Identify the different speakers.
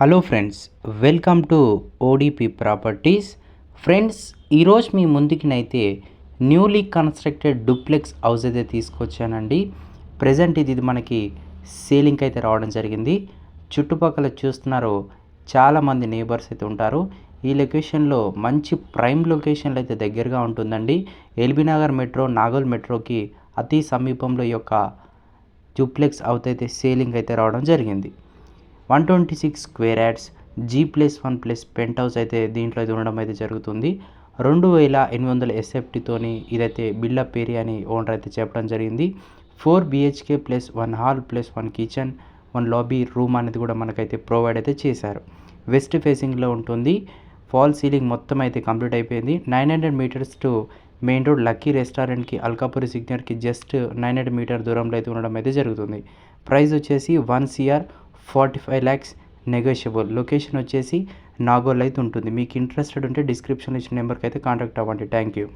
Speaker 1: Hello friends welcome to ODP properties friends ఈరోజు మీ ముందుకినైతే న్యూలీ కన్స్ట్రక్టెడ్ డూప్లెక్స్ హౌస్ అయితే తీసుకొచ్చానండి. ప్రజెంట్ ఇది మనకి సేలింగ్ అయితే రావడం జరిగింది. చుట్టుపక్కల చూస్తున్నారు చాలామంది నేబర్స్ అయితే ఉంటారు. ఈ లొకేషన్లో మంచి ప్రైమ్ లొకేషన్లో అయితే దగ్గరగా ఉంటుందండి. ఎల్బీ నగర్ మెట్రో నాగోల్ మెట్రోకి అతి సమీపంలో ఈ యొక్క డూప్లెక్స్ అవుతైతే అయితే సేలింగ్ అయితే రావడం జరిగింది. One twenty six square yards G plus one plus penthouse అయితే దీంట్లో అయితే ఉండడం అయితే జరుగుతుంది. రెండు వేల ఎనిమిది వందల ఎస్ఎఫ్టీతోని ఇదైతే బిల్డప్ ఏరియా అని ఓనర్ అయితే చెప్పడం జరిగింది. Four BHK plus one hall plus one kitchen one lobby room అనేది కూడా మనకైతే ప్రొవైడ్ అయితే చేశారు. వెస్ట్ ఫేసింగ్లో ఉంటుంది. ఫాల్ సీలింగ్ మొత్తం అయితే కంప్లీట్ అయిపోయింది. Nine hundred meters to main road lucky రెస్టారెంట్కి అల్కాపురి సిగ్నర్కి జస్ట్ నైన్ హండ్రెడ్ మీటర్ దూరంలో అయితే ఉండడం అయితే జరుగుతుంది. ప్రైస్ వచ్చేసి one CR forty five lakhs negotiable. Location వచ్చేసి నాగోల్ అయితే ఉంటుంది. మీకు ఇంట్రెస్టెడ్ ఉంటే డిస్క్రిప్షన్లో ఇచ్చిన నెంబర్కి అయితే కాంటాక్ట్ అవ్వండి. Thank you.